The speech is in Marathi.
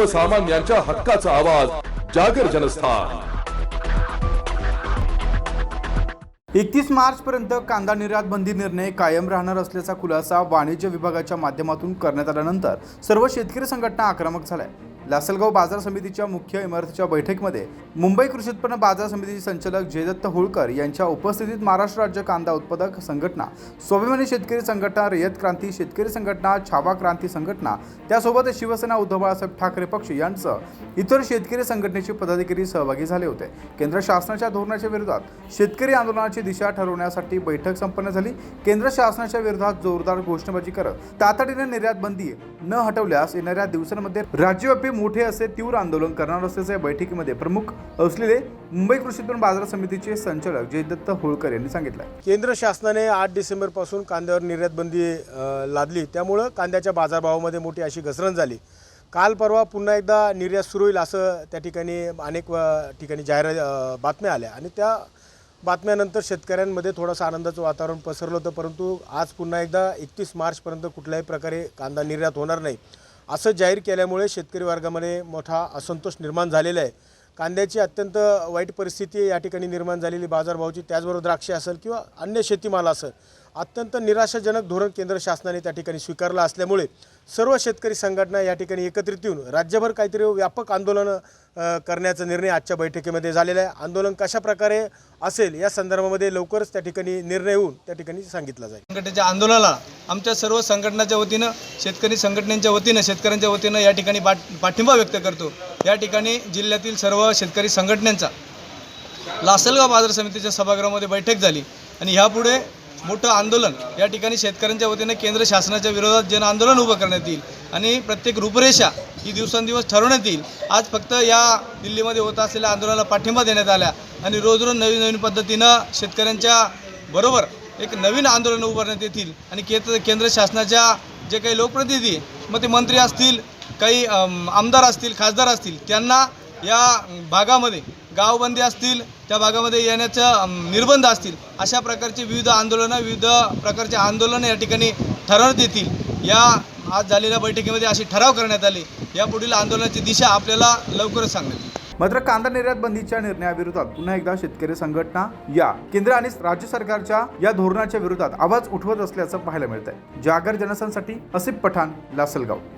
सर्वसामान्यांच्या हक्काचा आवाज जागर जनस्थान. एकतीस मार्च पर्यंत कांदा निर्यात बंदी निर्णय कायम राहणार असल्याचा खुलासा वाणिज्य विभागाच्या माध्यमातून करण्यात आल्यानंतर सर्व शेतकरी संघटना आक्रमक झाल्या. लासलगाव बाजार समितीच्या मुख्य इमारतीच्या बैठकीमध्ये मुंबई कृषी उत्पन्न बाजार समितीचे संचालक जयदत्त होळकर यांच्या उपस्थितीत महाराष्ट्र राज्य कांदा उत्पादक संघटना स्वाभिमानी शेतकरी संघटना रयत क्रांती शेतकरी संघटना छावा क्रांती संघटना त्यासोबत शिवसेना उद्धव बाळासाहेब ठाकरे पक्ष यांसह इतर शेतकरी संघटनेचे पदाधिकारी सहभागी झाले होते. केंद्र शासनाच्या धोरणाच्या विरोधात शेतकरी आंदोलनाची दिशा ठरवण्यासाठी बैठक संपन्न झाली. केंद्र शासनाच्या विरोधात जोरदार घोषणाबाजी करत तातडीने निर्यात बंदी न हटवल्यास येणाऱ्या दिवसांमध्ये राज्यव्यापी मोठे असे तीव्र आंदोलन करणार असल्याचं या बैठकीमध्ये प्रमुख असलेले मुंबई कृषी उत्पन्न बाजार समितीचे संचालक जयदत्त होळकर यांनी सांगितलं. केंद्र शासनाने आठ डिसेंबरपासून कांद्यावर निर्यात बंदी लादली. त्यामुळं कांद्याच्या बाजारभावामध्ये मोठी अशी घसरण झाली. काल परवा पुन्हा एकदा निर्यात सुरू होईल असं त्या ठिकाणी अनेक ठिकाणी जाहिरात बातम्या आल्या. आणि त्या बातम्यानंतर शेतकऱ्यांमध्ये थोडंसं आनंदाचं वातावरण पसरलं होतं परंतु आज पुन्हा एकदा एकतीस मार्चपर्यंत कुठल्याही प्रकारे कांदा निर्यात होणार नाही. असं जाहीर केल्यामुळे शेतकरी वर्गामध्ये मोठा असंतोष निर्माण झालेला आहे. कांद्याची अत्यंत वाईट परिस्थिती या ठिकाणी निर्माण झालेली बाजारभावाची त्याचबरोबर द्राक्षे असेल किंवा अन्य शेतीमाल असेल अत्यंत निराशाजनक धोरण केंद्र शासनाने त्या ठिकाणी स्वीकारलं असल्यामुळे सर्व शेतकरी संघटना या ठिकाणी एकत्रित येऊन राज्यभर काहीतरी व्यापक आंदोलन करण्याचा निर्णय आजच्या बैठकीमध्ये झालेला आहे. आंदोलन कशा प्रकारे असेल या संदर्भामध्ये लवकरच त्या ठिकाणी निर्णय होऊन त्या ठिकाणी सांगितला जाईल. संघटनेच्या आंदोलनाला आमच्या सर्व संघटनाच्या वतीनं शेतकरी संघटनेच्या वतीनं शेतकऱ्यांच्या वतीनं या ठिकाणी पाठ पाठिंबा व्यक्त करतो. या ठिकाणी जिल्ह्यातील सर्व शेतकरी संघटनांचा लासलगाव बाजार समितीच्या सभागृहामध्ये बैठक झाली आणि ह्यापुढे मोठं आंदोलन या ठिकाणी शेतकऱ्यांच्या वतीनं केंद्र शासनाच्या विरोधात जन आंदोलन उभं करण्यात येईल आणि प्रत्येक रूपरेषा ही दिवसेंदिवस ठरवण्यात येईल. आज फक्त या दिल्लीमध्ये होत असलेल्या आंदोलनाला पाठिंबा देण्यात आला आणि रोज रोज नवीन नवीन पद्धतीनं शेतकऱ्यांच्या बरोबर एक नवीन आंदोलन उभारण्यात येतील आणि केंद्र केंद्र शासनाच्या जे काही लोकप्रतिनिधी मग ते मंत्री असतील काही आमदार असतील खासदार असतील त्यांना या भागामध्ये गावबंदी असतील त्या भागामध्ये येण्याचं निर्बंध असतील अशा प्रकारचे विविध आंदोलनं विविध प्रकारचे आंदोलनं या ठिकाणी ठरवण्यात येतील. या आज झालेल्या बैठकीमध्ये अशी ठराव करण्यात आले. यापुढील आंदोलनाची दिशा आपल्याला लवकरच सांगण्यात येईल. मात्र कांदा निर्यात बंदीच्या निर्णयाविरोधात पुन्हा एकदा शेतकरी संघटना या केंद्र आणि राज्य सरकारच्या या धोरणाच्या विरोधात आवाज उठवत असल्याचं पाहायला मिळत आहे जागर जनसांसाठी असिफ पठाण लासलगाव.